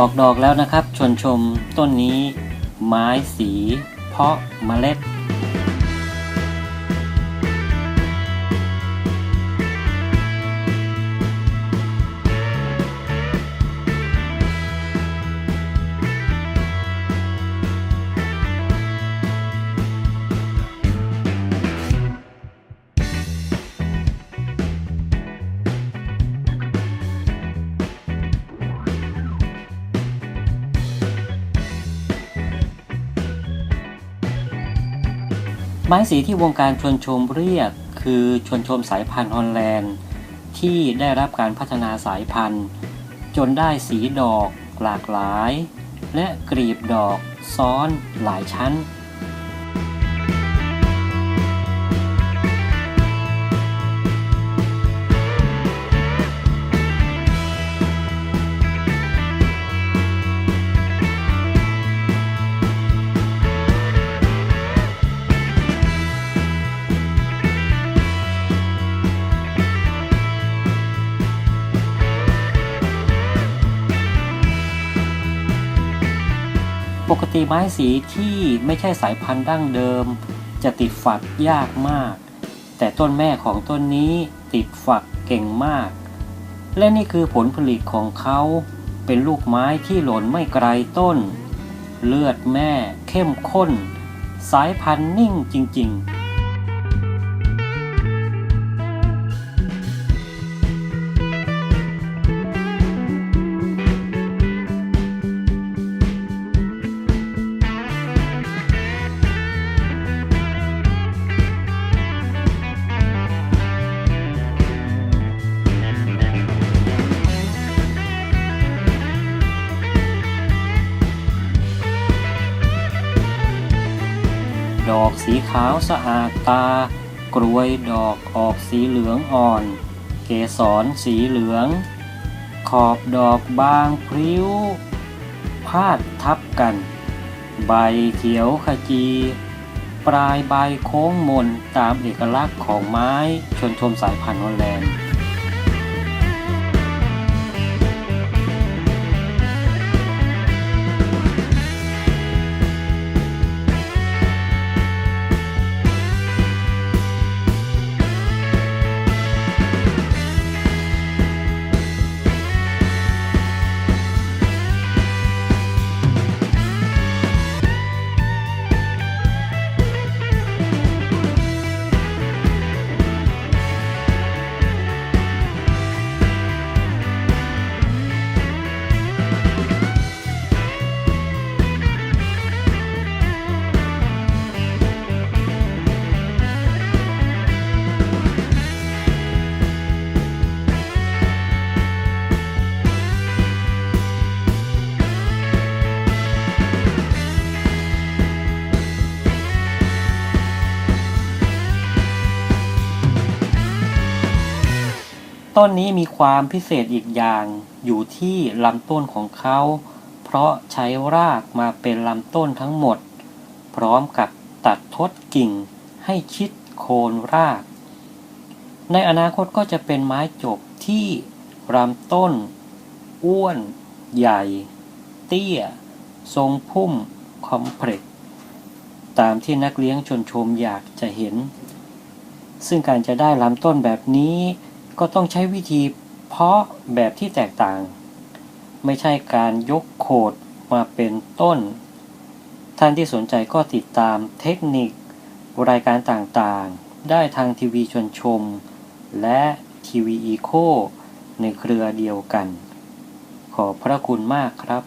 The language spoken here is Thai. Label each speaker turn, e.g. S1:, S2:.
S1: ออกดอกแล้วนะครับ ชวนชมต้นนี้ ไม้สี เพาะเมล็ด ไม้สีที่วงการชวนชมเรียก คือชวนชมสายพันธุ์ฮอลแลนด์ ที่ได้รับการพัฒนาสายพันธุ์ จนได้สีดอกหลากหลาย และกรีบดอกซ้อนหลายชั้น ปกติไม้สีที่ไม่ใช่สายพันธุ์ดั้งเดิม จะติดฝักยากมาก แต่ต้นแม่ของต้นนี้ติดฝักเก่งมาก และนี่คือผลผลิตของเขาเป็นลูกไม้ที่หล่นไม่ไกลต้น เลือดแม่เข้มข้น สายพันธุ์นิ่งจริง ๆ ดอกสีขาวสะอาดตา กรวยดอกออกสีเหลืองอ่อน เกสรสีเหลือง ขอบดอกบางพริ้ว พาดทับกัน ใบเขียวขจี ปลายใบโค้งมนตามเอกลักษณ์ของไม้ชนชมสายพันธุ์ฮอลแลนด์ ต้นนี้มีความพิเศษอีกอย่างอยู่ที่ลำต้นของเขา เพราะใช้รากมาเป็นลำต้นทั้งหมด พร้อมกับตัดทดกิ่งให้ชิดโคนราก ในอนาคตก็จะเป็นไม้จบที่ลำต้น อ้วน ใหญ่ เตี้ย ทรงพุ่ม คอมเพล็กตามที่นักเลี้ยงชนชมอยากจะเห็น ซึ่งการจะได้ลำต้นแบบนี้ ก็ต้องใช้วิธีเพาะแบบที่แตกต่าง ไม่ใช่การยกโคดมาเป็นต้น ท่านที่สนใจก็ติดตามเทคนิค รายการต่างๆ ได้ทางทีวีชวนชม และทีวีอีโคในเครือเดียวกัน ขอพระคุณมากครับ